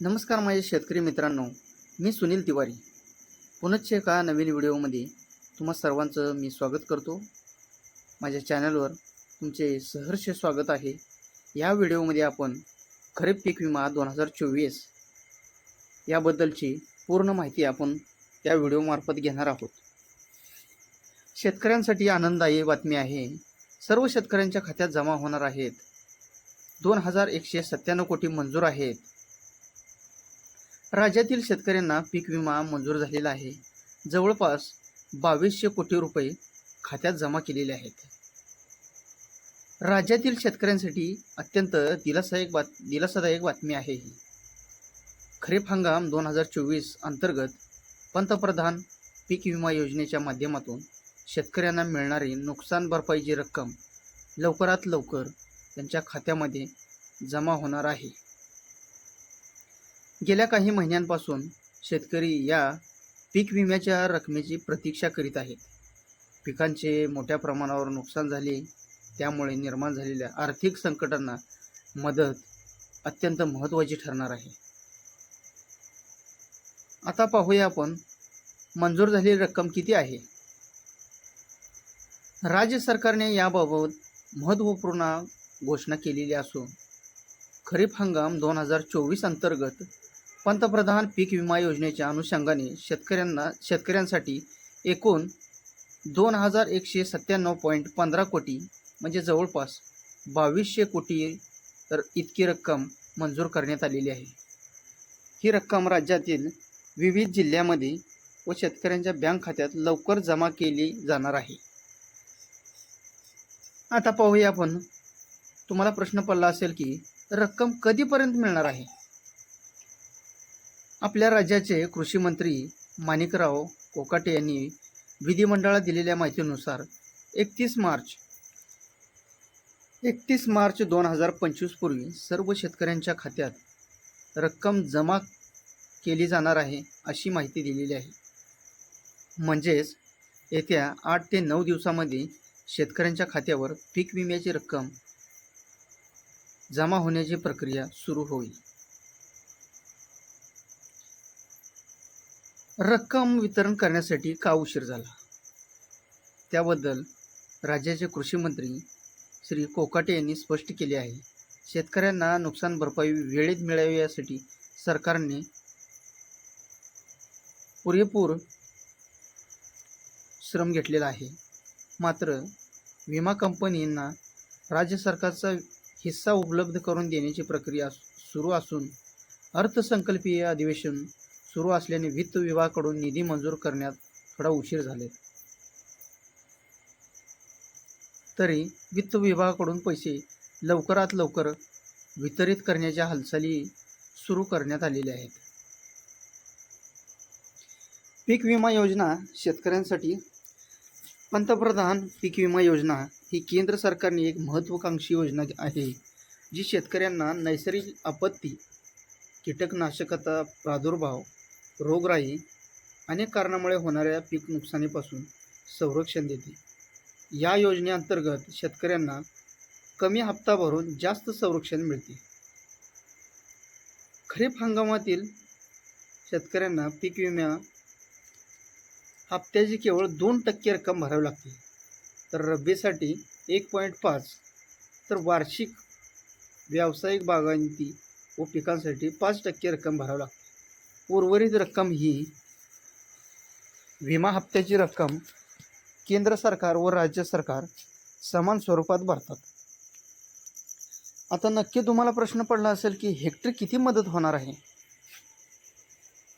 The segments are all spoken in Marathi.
नमस्कार माझे शेतकरी मित्रांनो मी सुनील तिवारी. पुनश्च एका नवीन व्हिडिओमध्ये तुम्हा सर्वांचं मी स्वागत करतो. माझ्या चॅनलवर तुमचे सहर्ष स्वागत आहे. या व्हिडिओमध्ये आपण खरीप पीक विमा दोन हजार चोवीस याबद्दलची पूर्ण माहिती आपण त्या व्हिडिओमार्फत घेणार आहोत. शेतकऱ्यांसाठी आनंददायी बातमी आहे सर्व शेतकऱ्यांच्या खात्यात जमा होणार आहेत. दोन हजार एकशे सत्त्याण्णव कोटी मंजूर आहेत. राज्यातील शेतकऱ्यांना पीक विमा मंजूर झालेला आहे. जवळपास बावीसशे कोटी रुपये खात्यात जमा केलेले आहेत. राज्यातील शेतकऱ्यांसाठी अत्यंत दिलासादायक बात दिलासादायक बातमी आहे ही. खरीप हंगाम दोन हजार चोवीस अंतर्गत पंतप्रधान पीक विमा योजनेच्या माध्यमातून शेतकऱ्यांना मिळणारी नुकसान भरपाईची रक्कम लवकरात लवकर त्यांच्या खात्यामध्ये जमा होणार आहे. गेल्या काही महिन्यांपासून शेतकरी या पीक विम्याच्या रकमेची प्रतीक्षा करीत आहेत. पिकांचे मोठ्या प्रमाणावर नुकसान झाले त्यामुळे निर्माण झालेल्या आर्थिक संकटांना मदत अत्यंत महत्त्वाची ठरणार आहे. आता पाहूया आपण मंजूर झालेली रक्कम किती आहे? राज्य सरकारने याबाबत महत्त्वपूर्ण घोषणा केलेली असून खरीप हंगाम दोन हजार चोवीस अंतर्गत पंतप्रधान पीक विमा योजनेच्या अनुषंगाने शेतकऱ्यांना शेतकऱ्यांसाठी एकूण दोन हजार एकशे सत्त्याण्णव पॉईंट पंधरा कोटी म्हणजे जवळपास बावीसशे कोटी तर इतकी रक्कम मंजूर करण्यात आलेली आहे. ही रक्कम राज्यातील विविध जिल्ह्यामध्ये व शेतकऱ्यांच्या बँक खात्यात लवकर जमा केली जाणार आहे. आता पाहूया आपण तुम्हाला प्रश्न पडला असेल की रक्कम कधीपर्यंत मिळणार आहे? आपल्या राज्याचे कृषी मंत्री माणिकराव कोकाटे यांनी विधिमंडळात दिलेल्या माहितीनुसार एकतीस मार्च एकतीस मार्च दोन हजार पंचवीसपूर्वी सर्व शेतकऱ्यांच्या खात्यात रक्कम जमा केली जाणार आहे अशी माहिती दिलेली आहे. म्हणजेच येत्या आठ ते नऊ दिवसामध्ये शेतकऱ्यांच्या खात्यावर पीक विम्याची रक्कम जमा होण्याची प्रक्रिया सुरू होईल. रक्कम वितरण करण्यासाठी का उशीर झाला? त्याबद्दल राज्याचे कृषी मंत्री श्री कोकाटे यांनी स्पष्ट केले आहे. शेतकऱ्यांना नुकसान भरपाई वेळेत मिळावी यासाठी सरकारने पुरेपूर श्रम घेतलेला आहे. मात्र विमा कंपनींना राज्य सरकारचा हिस्सा उपलब्ध करून देण्याची प्रक्रिया सुरू असून अर्थसंकल्पीय अधिवेशन सुरू असल्याने वित्त विभागाकडून निधी मंजूर करण्यात थोडा उशीर झाले तरी वित्त विभागाकडून पैसे लवकरात लवकर वितरित करण्याच्या हालचाली सुरू करण्यात आलेल्या आहेत. पीक विमा योजना शेतकऱ्यांसाठी पंतप्रधान पीक विमा योजना ही केंद्र सरकारने एक महत्त्वाकांक्षी योजना आहे जी शेतकऱ्यांना नैसर्गिक आपत्ती कीटकनाशकता प्रादुर्भाव रोगराई अनेक कारणामुळे होणाऱ्या पीक नुकसानीपासून संरक्षण देते. या योजनेअंतर्गत शेतकऱ्यांना कमी हप्ता भरून जास्त संरक्षण मिळते. खरीप हंगामातील शेतकऱ्यांना पीक विम्या हप्त्याची केवळ दोन टक्के रक्कम भरावी लागते. तर रब्बीसाठी एक पॉईंट पाच. तर वार्षिक व्यावसायिक बागायती व पिकांसाठी पाच टक्के रक्कम भरावी लागते. उर्वरित रक्कम ही विमा हप्त्याची रक्कम केंद्र सरकार व राज्य सरकार समान स्वरूपात भरतात. आता नक्की तुम्हाला प्रश्न पडला असेल की हेक्टर किती मदत होणार आहे?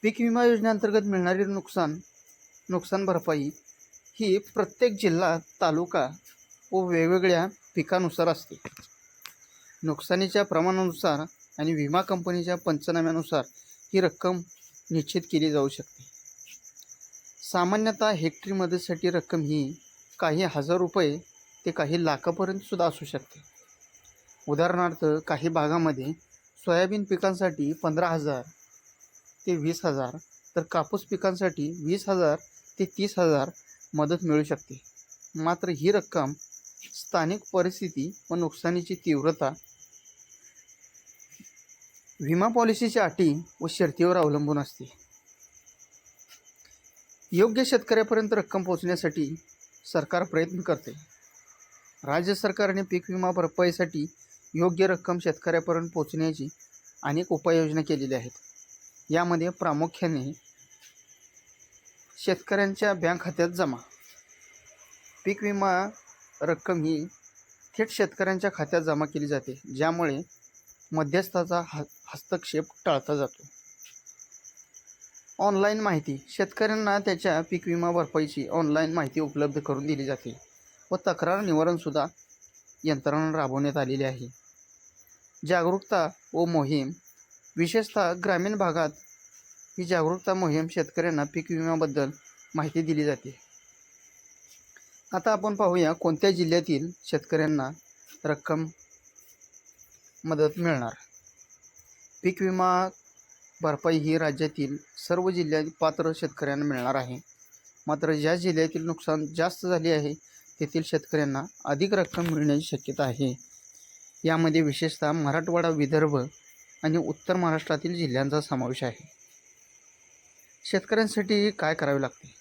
पीक विमा योजनेअंतर्गत मिळणारी नुकसान नुकसान भरपाई ही प्रत्येक जिल्हा तालुका व वेगवेगळ्या पिकानुसार असते. नुकसानीच्या प्रमाणानुसार आणि विमा कंपनीच्या पंचनाम्यानुसार ही रक्कम निश्चित केली जाऊ शकते. सामान्यतः हेक्टरी मदतीसाठी रक्कम ही काही हजार रुपये ते काही लाखापर्यंत सुद्धा असू शकते. उदाहरणार्थ काही भागामध्ये सोयाबीन पिकांसाठी पंधरा हजार ते वीस हजार तर कापूस पिकांसाठी वीस हजार ते तीस हजार मदत मिळू शकते. मात्र ही रक्कम स्थानिक परिस्थिती व नुकसानीची तीव्रता विमा पॉलिसीच्या अटी व शर्तीवर अवलंबून असते. योग्य शेतकऱ्यापर्यंत रक्कम पोहोचण्यासाठी सरकार प्रयत्न करते. राज्य सरकारने पीक विमा भरपाईसाठी योग्य रक्कम शेतकऱ्यापर्यंत पोहोचण्याची अनेक उपाययोजना केलेल्या आहेत. यामध्ये प्रामुख्याने शेतकऱ्यांच्या बँक खात्यात जमा. पीक विमा रक्कम ही थेट शेतकऱ्यांच्या खात्यात जमा केली जाते ज्यामुळे मध्यस्थाचा ह हस्तक्षेप टाळता जातो. ऑनलाईन माहिती. शेतकऱ्यांना त्याच्या पीक विमा भरपाईची ऑनलाईन माहिती उपलब्ध करून दिली जाते व तक्रार निवारणसुद्धा यंत्रणा राबवण्यात आलेली आहे. जागरूकता व मोहीम विशेषतः ग्रामीण भागात ही जागरूकता मोहीम शेतकऱ्यांना पीक विम्याबद्दल माहिती दिली जाते. आता आपण पाहूया कोणत्या जिल्ह्यातील शेतकऱ्यांना रक्कम मदत मिळणार. पीक विमा भरपाई ही राज्यातील सर्व जिल्ह्यात पात्र शेतकऱ्यांना मिळणार आहे. मात्र ज्या जिल्ह्यातील नुकसान जास्त झाले आहे तेथील शेतकऱ्यांना अधिक रक्कम मिळण्याची शक्यता आहे. यामध्ये विशेषतः मराठवाडा विदर्भ आणि उत्तर महाराष्ट्रातील जिल्ह्यांचा समावेश आहे. शेतकऱ्यांसाठी काय करावे लागते?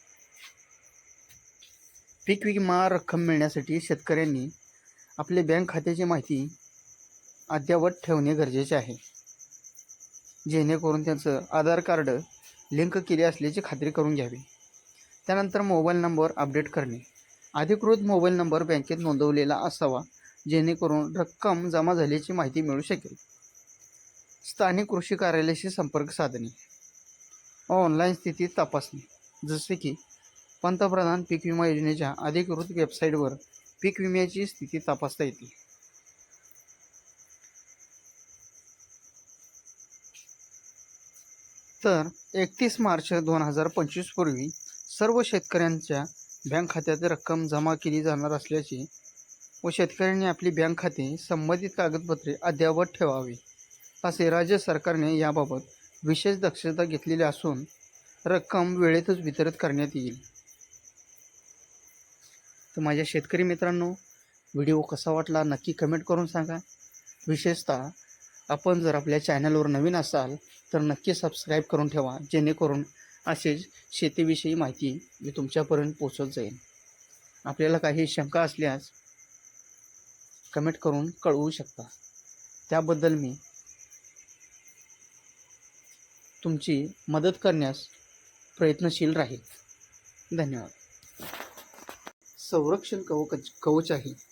पीक विमा रक्कम मिळण्यासाठी शेतकऱ्यांनी आपले बँक खात्याची माहिती अद्ययावत ठेवणे गरजेचे आहे. जेणेकरून त्यांचं आधार कार्ड लिंक केले असल्याची खात्री करून घ्यावी. त्यानंतर मोबाईल नंबर अपडेट करणे. अधिकृत मोबाईल नंबर बँकेत नोंदवलेला असावा जेणेकरून रक्कम जमा झाल्याची माहिती मिळू शकेल. स्थानिक कृषी कार्यालयाशी संपर्क साधणे. ऑनलाईन स्थिती तपासणे. जसे की पंतप्रधान पीक विमा योजनेच्या अधिकृत वेबसाईटवर पीक विम्याची स्थिती तपासता येते. तर एकतीस मार्च दोन हजार पंचवीसपूर्वी सर्व शेतकऱ्यांच्या बँक खात्यात रक्कम जमा केली जाणार असल्याची व शेतकऱ्यांनी आपली बँक खाते संबंधित कागदपत्रे अद्ययावत ठेवावी असे राज्य सरकारने याबाबत विशेष दक्षता घेतलेली असून रक्कम वेळेतच वितरित करण्यात येईल. तर माझ्या शेतकरी मित्रांनो व्हिडिओ कसा वाटला नक्की कमेंट करून सांगा. विशेषतः आपण जर आपल्या चॅनलवर नवीन असाल तर नक्की सबस्क्राईब करून ठेवा जेणेकरून असेच शेतीविषयी माहिती मी तुमच्यापर्यंत पोचवत जाईल आपल्याला काही शंका असल्यास कमेंट करून कळवू शकता. त्याबद्दल मी तुमची मदत करण्यास प्रयत्नशील राहील. धन्यवाद. संरक्षण कवच कवच आहे